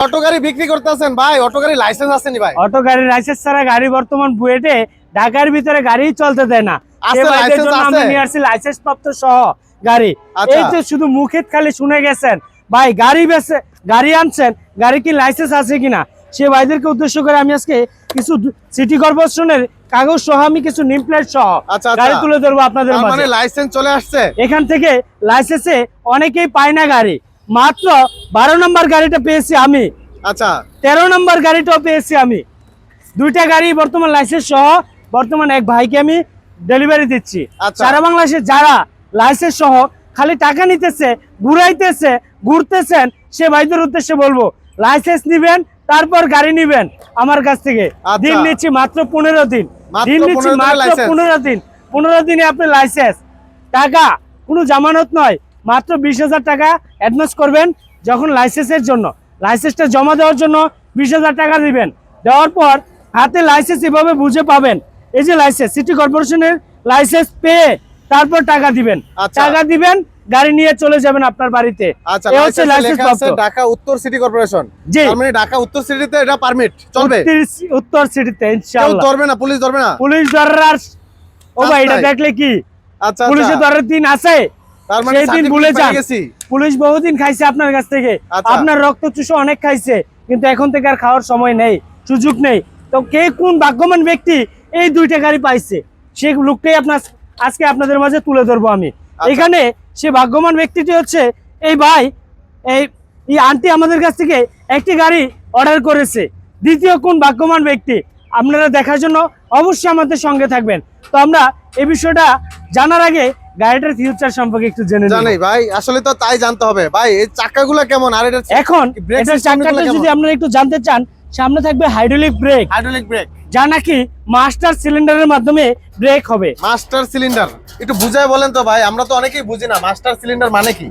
Auto গাড়ি বিক্রি করতেছেন ভাই? অটো গাড়ি লাইসেন্স আসেনি ভাই? অটো গাড়ির লাইসেন্স ছাড়া গাড়ি বর্তমান বুয়েটে ঢাকার ভিতরে গাড়ি চলতে দেয় না। লাইসেন্স প্রাপ্ত সহ গাড়ি। আচ্ছা। এই যে শুধু মুখে খালি শুনে গেছেন ভাই গাড়ি বেছে গাড়ি আনছেন গাড়ি কি লাইসেন্স আছে কিনা? সে ভাইদেরকে উদ্দেশ্য করে আমি আজকে কিছু সিটি কর্পোরেশনের কাগজ সহ আমি কিছু নিম প্লেট সহ আচ্ছা, আচ্ছা। গাড়ি তুলে ধরবো আপনাদের তার মানে লাইসেন্স চলে আসছে? এখান থেকে লাইসেন্সে অনেকেই পায় না গাড়ি। মাত্র বারো নম্বর গাড়িটা পেয়েছি আমি। আচ্ছা। তেরো নম্বর গাড়িটাও পেয়েছি আমি। দুইটা গাড়ি বর্তমান লাইসেন্স সহ বর্তমান এক ভাইকে আমি ডেলিভারি দিচ্ছি। আচ্ছা। সারা বাংলাদেশে যারা লাইসেন্স সহ খালি টাকা নিতেছে ঘুরাইতেছে ঘুরতেছেন সে ভাইদের উদ্দেশ্যে বলব লাইসেন্স নিবেন তারপর গাড়ি নিবেন আমার কাছ থেকে। আচ্ছা। দিন নিচ্ছি মাত্র পনেরো দিন। দিন নিচ্ছি মাত্র পনেরো দিন। পনেরো দিনে আপনি লাইসেন্স টাকা কোনো জামানত নয়। মাত্র বিশ হাজার টাকা অ্যাডভান্স করবেন যখন লাইসেন্সের জন্য। লাইসেন্সটা জমা দেওয়ার জন্য বিশ হাজার টাকা দিবেন দেওয়ার পর হাতে লাইসেন্স এভাবে বুঝে পাবেন। এই যে লাইসেন্স সিটি কর্পোরেশনের লাইসেন্স পেয়ে তারপর টাকা দিবেন। আচ্ছা। টাকা দিবেন গাড়ি নিয়ে চলে যাবেন আপনার বাড়িতে। আচ্ছা হচ্ছে লাইসেন্স প্রাপ্ত ঢাকা উত্তর সিটি কর্পোরেশন জি। মানে ঢাকা উত্তর সিটিতে এটা পারমিট চলবে? উত্তর- উত্তর সিটিতে কেউ ইনশাআল্লাহ ধরবে না পুলিশ ধরবে না? পুলিশ ধরার ও ভাই এটা দেখলে কি? আচ্ছা পুলিশে আচ্ছা। ধরার দিন আছে। তার মানে দিন ভুলে যান। পুলিশ বহুদিন খাইছে আপনার কাছ থেকে। আচ্ছা। আপনার রক্ত চুষো অনেক খাইছে কিন্তু এখন থেকে আর খাওয়ার সময় নেই সুযোগ নেই। তো কে কোন ভাগ্যবান ব্যক্তি এই দুইটা গাড়ি পাইছে? সে লোকটাই আপনার আজকে আপনাদের মাঝে তুলে ধরবো আমি। আচ্ছা। এখানে সে ভাগ্যবান ব্যক্তিটি হচ্ছে এই ভাই এই এই আন্টি আমাদের কাছ থেকে একটি গাড়ি অর্ডার করেছে। দ্বিতীয় কোন ভাগ্যবান ব্যক্তি? আপনারা দেখার জন্য অবশ্যই আমাদের সঙ্গে থাকবেন। তো আমরা এই বিষয়টা জানার আগে গাড়িটার ফিউচার সম্পর্কে একটু জেনে জানি ভাই আসলে তো তাই জানতে হবে। ভাই এই চাকাগুলো কেমন? আর এটা এখন এটার চাকাটা যদি আপনারা একটু জানতে চান সামনে থাকবে হাইড্রোলিক ব্রেক হাইড্রোলিক ব্রেক যা নাকি মাস্টার সিলিন্ডারের মাধ্যমে ব্রেক হবে। মাস্টার সিলিন্ডার একটু বুঝায় বলেন তো ভাই আমরা তো অনেকেই বুঝি না মাস্টার সিলিন্ডার মানে কি?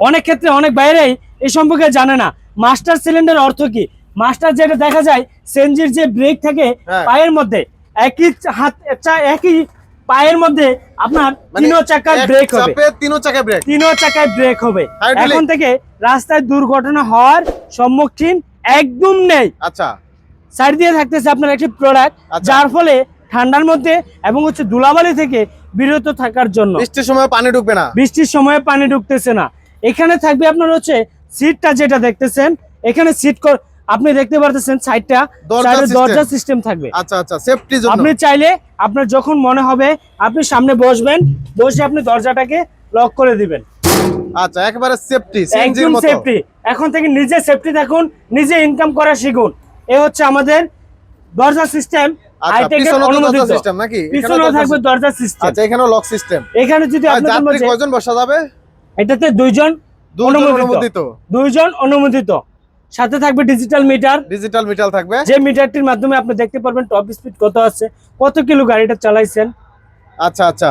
অনেক ক্ষেত্রে অনেক বাইরেই এই সম্পর্কে জানে না। মাস্টার সিলিন্ডার অর্থ কি? মাস্টার যেটা দেখা যায় সেনজির যে ব্রেক থাকে হ্যাঁ। পায়ের মধ্যে একই হাত একই পায়ের মধ্যে আপনার তিনও চাকার মানে ব্রেক হবে। চাপে তিনও চাকায় ব্রেক তিনও চাকায় ব্রেক হবে। এখন থেকে রাস্তায় দুর্ঘটনা হওয়ার সম্মুখীন একদম নেই। আচ্ছা। সাইড দিয়ে থাকতেছে আপনার একটি প্রোডাক্ট আচ্ছা। যার ফলে ঠান্ডার মধ্যে এবং হচ্ছে ধুলাবালি থেকে বিরত থাকার জন্য। বৃষ্টির সময় পানি ঢুকবে না। বৃষ্টির সময় পানি ঢুকতেছে না। এখানে থাকবে আপনার হচ্ছে সিটটা যেটা দেখতেছেন এখানে সিট আপনি দেখতে পারতেছেন সাইডটা দরজা সিস্টেম থাকবে। আচ্ছা আচ্ছা সেফটির জন্য। আপনি চাইলে আপনার যখন মনে হবে আপনি সামনে বসবেন বসে আপনি দরজাটাকে লক করে দিবেন। আচ্ছা একেবারে সেফটি একদম সেফটি এখন থেকে নিজে সেফটি থাকুন নিজে ইনকাম করা শিখুন। এ হচ্ছে আমাদের দরজা সিস্টেম আচ্ছা আচ্ছা লক সিস্টেম এখানে যদি আর আপনাদের যাত্রী মাঝে কয়জন বসা যাবে? এটাতে দুইজন অনুমোদিত। অনুমোদিত। দুইজন অনুমোদিত। সাথে থাকবে ডিজিটাল মিটার ডিজিটাল মিটার থাকবে। যে মিটারটির মাধ্যমে আপনি দেখতে পারবেন টপ স্পিড কত আছে কত কিলো গাড়িটা চালাইছেন। আচ্ছা আচ্ছা।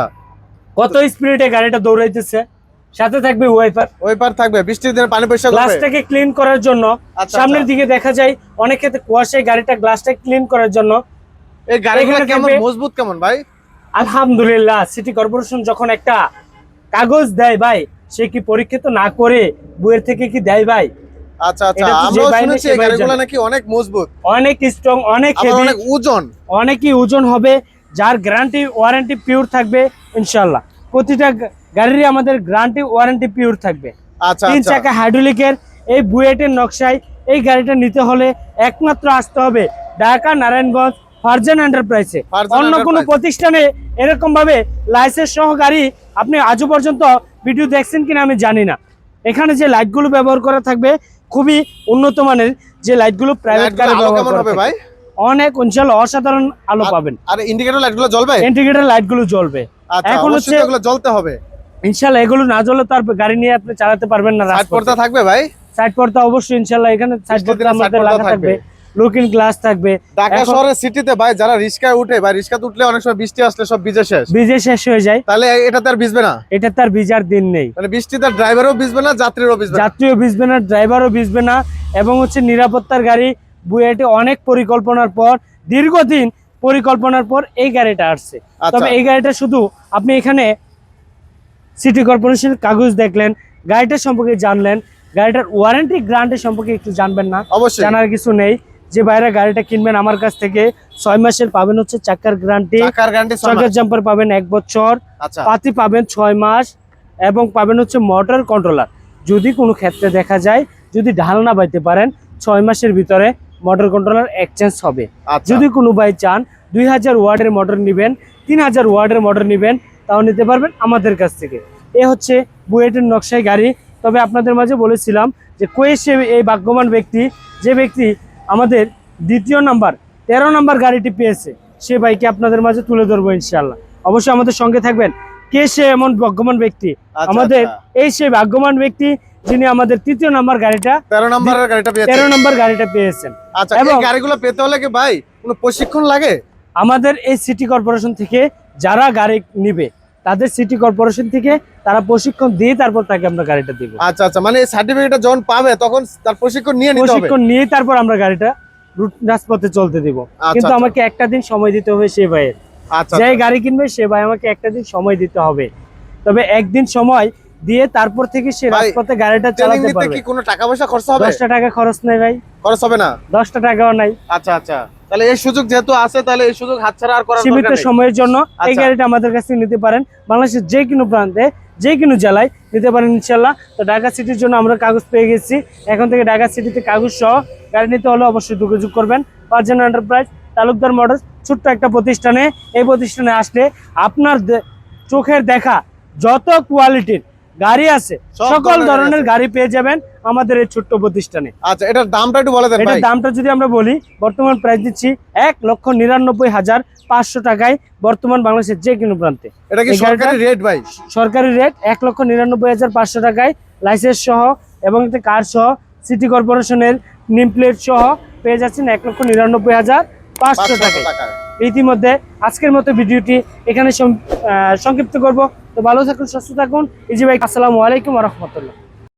কত স্পিডে গাড়িটা দৌড়াইতেছে। সাথে থাকবে ওয়াইপার ওই পার থাকবে বৃষ্টির দিনে পানি করবে গ্লাসটাকে ক্লিন করার জন্য। আচ্ছা, সামনের আচ্ছা। দিকে দেখা যায় অনেক ক্ষেত্রে কুয়াশায় গাড়িটা গ্লাসটা ক্লিন করার জন্য। এই গাড়িগুলো কেমন মজবুত কেমন ভাই? আলহামদুলিল্লাহ সিটি কর্পোরেশন যখন একটা কাগজ দেয় ভাই সে কি পরীক্ষিত না করে বইয়ের থেকে কি দেয় ভাই? আচ্ছা আচ্ছা আমরাও শুনেছি এই গাড়িগুলো নাকি অনেক মজবুত। অনেক স্ট্রং অনেক হেভি অনেক ওজন। অনেকই ওজন হবে যার গ্যারান্টি ওয়ারেন্টি পিওর থাকবে ইনশাল্লাহ প্রতিটা গাড়িরই আমাদের গ্যারান্টি ওয়ারেন্টি পিওর থাকবে। আচ্ছা তিন আচ্ছা। চাকা হাইড্রোলিকের এই বুয়েটের নকশায় এই গাড়িটা নিতে হলে একমাত্র আসতে হবে ঢাকা নারায়ণগঞ্জ ফারজান এন্টারপ্রাইজে অন্য কোনো প্রতিষ্ঠানে এরকম ভাবে লাইসেন্স সহ গাড়ি আপনি আজও পর্যন্ত ভিডিও দেখছেন কিনা আমি জানি না। এখানে যে লাইটগুলো ব্যবহার করা থাকবে খুবই উন্নত মানের যে লাইটগুলো প্রাইভেট কারে ব্যবহার করা হবে ভাই? অনেক অঞ্চল অসাধারণ আলো পাবেন। আর ইন্ডিকেটর লাইটগুলো জ্বলবে? ইন্ডিকেটর লাইটগুলো জ্বলবে। আচ্ছা এখন হচ্ছে- এগুলো জ্বলতে হবে। ইনশাআল্লাহ এগুলো না জ্বলে তো আর গাড়ি নিয়ে আপনি চালাতে পারবেন না সাইড পর্দা থাকবে ভাই? সাইড পর্দা অবশ্যই ইনশাআল্লাহ এখানে সাইড পর্দা আমাদের লাগা থাকবে। লুকিং গ্লাস থাকবে। ঢাকা শহরের সিটিতে ভাই যারা রিস্কায় উঠে বা রিস্কাতে উঠলে অনেক সময় বৃষ্টি আসলে সব ভিজে শেষ। ভিজে শেষ হয়ে যায়। তাহলে এটাতে আর ভিজবে না? এটা তার ভিজার দিন নেই। মানে বৃষ্টিতে ড্রাইভারও ভিজবে না যাত্রীরও ভিজবে না? যাত্রীও ভিজবে না ড্রাইভারও ভিজবে না এবং হচ্ছে নিরাপত্তার গাড়ি বুয়েটে অনেক পরিকল্পনার পর দীর্ঘদিন পরিকল্পনার পর এই গাড়িটা আসছে। আচ্ছা। তবে এই গাড়িটা শুধু আপনি এখানে সিটি কর্পোরেশনের কাগজ দেখলেন গাড়িটার সম্পর্কে জানলেন গাড়িটার ওয়ারেন্টি গ্রান্টের সম্পর্কে একটু জানবেন না অবশ্যই। জানার কিছু নেই। যে বাইরে গাড়িটা কিনবেন আমার কাছ থেকে ছয় মাসের পাবেন হচ্ছে চাকার গ্যারান্টি গ্যারান্টি চকের জাম্পার পাবেন এক বছর আচ্ছা। পাতি পাবেন ছয় মাস এবং পাবেন হচ্ছে মোটর কন্ট্রোলার যদি কোনো ক্ষেত্রে দেখা যায় যদি ঢাল না বাইতে পারেন ছয় মাসের ভিতরে মোটর কন্ট্রোলার এক্সচেঞ্জ হবে। আচ্ছা। যদি কোনো ভাই চান দুই হাজার ওয়ার্ডের মোটর নেবেন তিন হাজার ওয়ার্ডের মোটর নেবেন তাও নিতে পারবেন আমাদের কাছ থেকে। এ হচ্ছে বুয়েটের নকশায় গাড়ি। তবে আপনাদের মাঝে বলেছিলাম যে কোয়েসে এই ভাগ্যবান ব্যক্তি যে ব্যক্তি আমাদের দ্বিতীয় নাম্বার তেরো নাম্বার গাড়িটি পেয়েছে। সে বাইকে আপনাদের মাঝে তুলে ধরবো ইনশাল্লাহ অবশ্যই আমাদের সঙ্গে থাকবেন কে সে এমন ভাগ্যবান ব্যক্তি? আচ্ছা, আমাদের আচ্ছা। এই সে ভাগ্যবান ব্যক্তি যিনি আমাদের তৃতীয় নাম্বার গাড়িটা তেরো নম্বরের গাড়িটা তেরো নম্বর গাড়িটা পেয়েছেন। আচ্ছা এবং- গাড়িগুলো পেতে হলে কি ভাই কোনো প্রশিক্ষণ লাগে? আমাদের এই সিটি কর্পোরেশন থেকে যারা গাড়ি নিবে তাদের সিটি কর্পোরেশন থেকে তারা প্রশিক্ষণ দিয়ে তারপর তাকে আমরা গাড়িটা দিব। আচ্ছা আচ্ছা মানে সার্টিফিকেটটা যখন পাবে তখন তার প্রশিক্ষণ নিয়ে নিতে হবে? প্রশিক্ষণ নিয়ে তারপর আমরা গাড়িটা রুট রাজপথে চলতে দিব। আচ্ছা, কিন্তু আচ্ছা। আমাকে একটা দিন সময় দিতে হবে সে ভাইয়ের। আচ্ছা যে। গাড়ি কিনবে সে ভাই আমাকে একটা দিন সময় দিতে হবে। তবে একদিন সময় দিয়ে তারপর থেকে সে রাজপথে গাড়িটা চালাতে পারবে। কি কোনো টাকা পয়সা খরচ হবে? দশটা টাকা খরচ নেই ভাই। খরচ হবে না? দশটা টাকাও নাই। আচ্ছা আচ্ছা। তাহলে এই সুযোগ যেহেতু আছে তাহলে এই সুযোগ হাতছাড়া আর করার সীমিত সময়ের জন্য এই আচ্ছা। গাড়িটা আমাদের কাছে নিতে পারেন। বাংলাদেশের যে কোনো প্রান্তে যে কোনো জেলায় নিতে পারেন ইনশাল্লাহ তো ঢাকা সিটির জন্য আমরা কাগজ পেয়ে গেছি। এখন থেকে ঢাকা সিটিতে কাগজ সহ গাড়ি নিতে হলে অবশ্যই যোগাযোগ করবেন। পাঁচজন এন্টারপ্রাইজ তালুকদার মোটরস ছোট্ট একটা প্রতিষ্ঠানে। এই প্রতিষ্ঠানে আসলে আপনার চোখের দেখা যত কোয়ালিটির গাড়ি আছে সকল ধরনের গাড়ি পেয়ে যাবেন আমাদের এই ছোট্ট প্রতিষ্ঠানে। আচ্ছা এটার দামটা একটু বলে দেন এটার দামটা যদি আমরা বলি বর্তমান প্রাইস দিচ্ছি এক লক্ষ নিরানব্বই হাজার পাঁচশো টাকায় বর্তমান বাংলাদেশের যে কোনো প্রান্তে। এটা কি সরকারি রেট ভাই? সরকারি রেট এক লক্ষ নিরানব্বই হাজার পাঁচশো টাকায় লাইসেন্স সহ এবং একটা কার সহ সিটি কর্পোরেশনের নিম প্লেট সহ পেয়ে যাচ্ছেন এক লক্ষ নিরানব্বই হাজার পাঁচশো টাকায়। ইতিমধ্যে আজকের মতো ভিডিওটি এখানে সংক্ষিপ্ত করব। তো ভালো থাকুন সুস্থ থাকুন। ইজি ভাই আসসালামু আলাইকুম রহমতুল্লাহ।